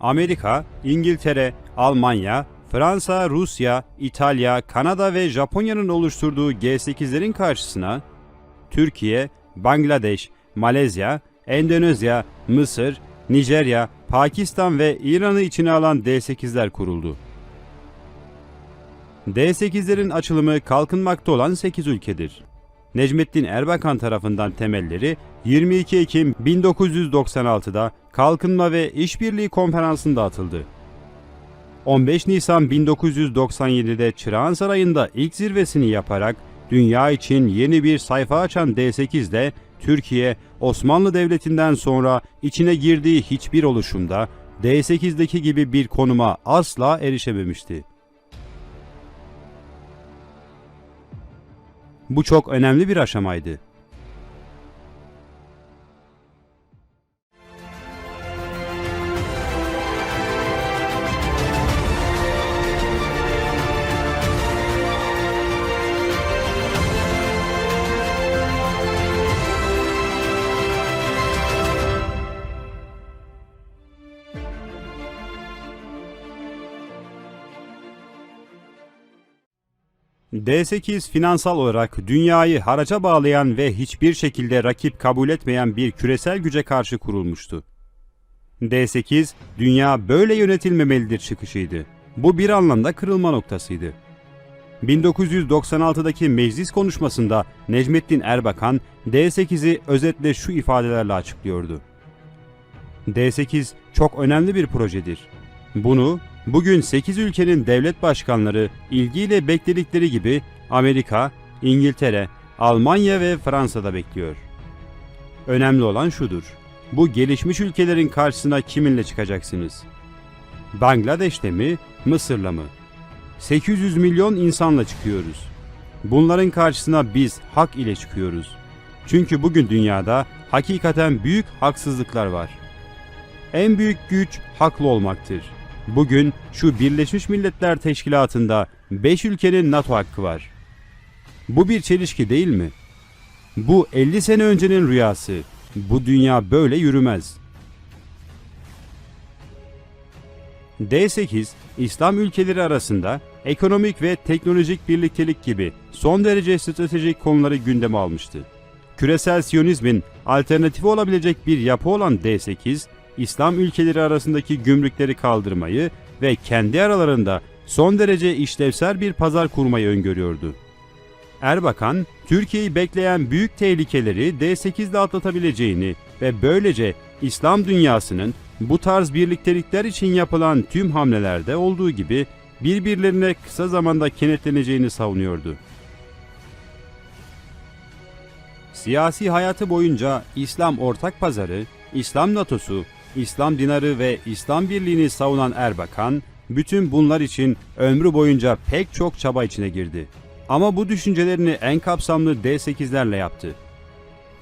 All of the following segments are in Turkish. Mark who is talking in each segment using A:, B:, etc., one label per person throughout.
A: Amerika, İngiltere, Almanya, Fransa, Rusya, İtalya, Kanada ve Japonya'nın oluşturduğu G8'lerin karşısına Türkiye, Bangladeş, Malezya, Endonezya, Mısır, Nijerya, Pakistan ve İran'ı içine alan D8'ler kuruldu. D8'lerin açılımı kalkınmakta olan 8 ülkedir. Necmettin Erbakan tarafından temelleri 22 Ekim 1996'da Kalkınma ve İşbirliği Konferansı'nda atıldı. 15 Nisan 1997'de Çırağan Sarayı'nda ilk zirvesini yaparak dünya için yeni bir sayfa açan D8'de Türkiye, Osmanlı Devleti'nden sonra içine girdiği hiçbir oluşumda D8'deki gibi bir konuma asla erişememişti. Bu çok önemli bir aşamaydı. D8 finansal olarak dünyayı haraca bağlayan ve hiçbir şekilde rakip kabul etmeyen bir küresel güce karşı kurulmuştu. D8, dünya böyle yönetilmemelidir çıkışıydı. Bu bir anlamda kırılma noktasıydı. 1996'daki meclis konuşmasında Necmettin Erbakan, D8'i özetle şu ifadelerle açıklıyordu. D8 çok önemli bir projedir. Bunu bugün 8 ülkenin devlet başkanları ilgiyle bekledikleri gibi Amerika, İngiltere, Almanya ve Fransa'da bekliyor. Önemli olan şudur. Bu gelişmiş ülkelerin karşısına kiminle çıkacaksınız? Bangladeş'te mi, Mısır'la mı? 800 milyon insanla çıkıyoruz. Bunların karşısına biz hak ile çıkıyoruz. Çünkü bugün dünyada hakikaten büyük haksızlıklar var. En büyük güç haklı olmaktır. Bugün şu Birleşmiş Milletler Teşkilatı'nda 5 ülkenin NATO hakkı var. Bu bir çelişki değil mi? Bu 50 sene öncenin rüyası. Bu dünya böyle yürümez. D8, İslam ülkeleri arasında ekonomik ve teknolojik birliktelik gibi son derece stratejik konuları gündeme almıştı. Küresel Siyonizmin alternatifi olabilecek bir yapı olan D8, İslam ülkeleri arasındaki gümrükleri kaldırmayı ve kendi aralarında son derece işlevsel bir pazar kurmayı öngörüyordu. Erbakan, Türkiye'yi bekleyen büyük tehlikeleri D8 ile atlatabileceğini ve böylece İslam dünyasının bu tarz birliktelikler için yapılan tüm hamlelerde olduğu gibi birbirlerine kısa zamanda kenetleneceğini savunuyordu. Siyasi hayatı boyunca İslam Ortak Pazarı, İslam NATO'su, İslam dinarı ve İslam birliğini savunan Erbakan, bütün bunlar için ömrü boyunca pek çok çaba içine girdi. Ama bu düşüncelerini en kapsamlı D8'lerle yaptı.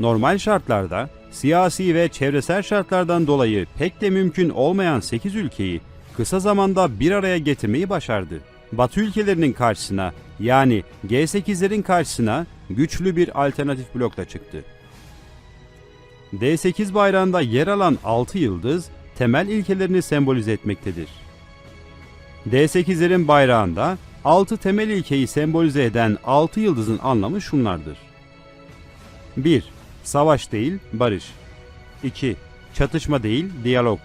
A: Normal şartlarda, siyasi ve çevresel şartlardan dolayı pek de mümkün olmayan 8 ülkeyi kısa zamanda bir araya getirmeyi başardı. Batı ülkelerinin karşısına yani G8'lerin karşısına güçlü bir alternatif blokla çıktı. D8 bayrağında yer alan 6 yıldız temel ilkelerini sembolize etmektedir. D8'lerin bayrağında 6 temel ilkeyi sembolize eden 6 yıldızın anlamı şunlardır. 1. Savaş değil, barış. 2. Çatışma değil, diyalog.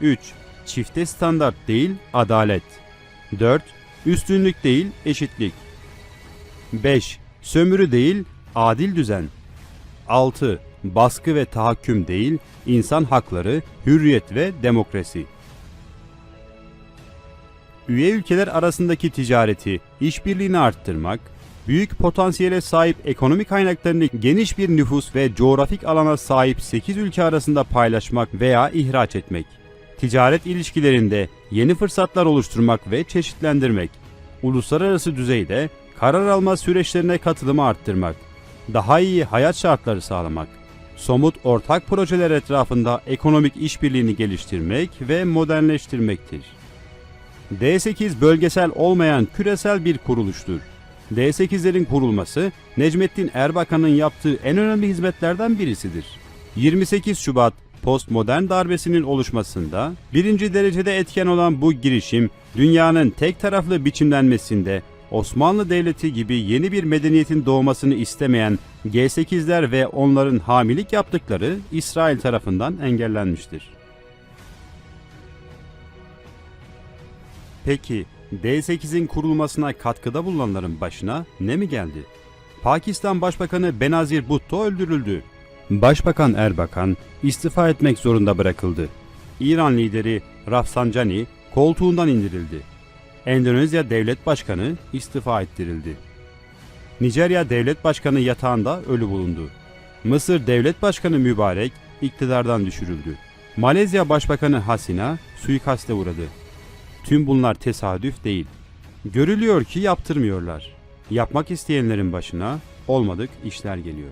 A: 3. Çifte standart değil, adalet. 4. Üstünlük değil, eşitlik. 5. Sömürü değil, adil düzen. 6. Baskı ve tahakküm değil, insan hakları, hürriyet ve demokrasi. Üye ülkeler arasındaki ticareti, işbirliğini arttırmak, büyük potansiyele sahip ekonomik kaynaklarını geniş bir nüfus ve coğrafik alana sahip 8 ülke arasında paylaşmak veya ihraç etmek. Ticaret ilişkilerinde yeni fırsatlar oluşturmak ve çeşitlendirmek. Uluslararası düzeyde karar alma süreçlerine katılımı arttırmak. Daha iyi hayat şartları sağlamak. Somut ortak projeler etrafında ekonomik işbirliğini geliştirmek ve modernleştirmektir. D8 bölgesel olmayan küresel bir kuruluştur. D8'lerin kurulması Necmettin Erbakan'ın yaptığı en önemli hizmetlerden birisidir. 28 Şubat postmodern darbesinin oluşmasında birinci derecede etken olan bu girişim, dünyanın tek taraflı biçimlenmesinde Osmanlı Devleti gibi yeni bir medeniyetin doğmasını istemeyen G8'ler ve onların hamilik yaptıkları İsrail tarafından engellenmiştir. Peki D8'in kurulmasına katkıda bulunanların başına ne mi geldi? Pakistan Başbakanı Benazir Bhutto öldürüldü. Başbakan Erbakan istifa etmek zorunda bırakıldı. İran lideri Rafsanjani koltuğundan indirildi. Endonezya Devlet Başkanı istifa ettirildi. Nijerya Devlet Başkanı yatağında ölü bulundu. Mısır Devlet Başkanı Mübarek iktidardan düşürüldü. Malezya Başbakanı Hasina suikaste uğradı. Tüm bunlar tesadüf değil. Görülüyor ki yaptırmıyorlar. Yapmak isteyenlerin başına olmadık işler geliyor.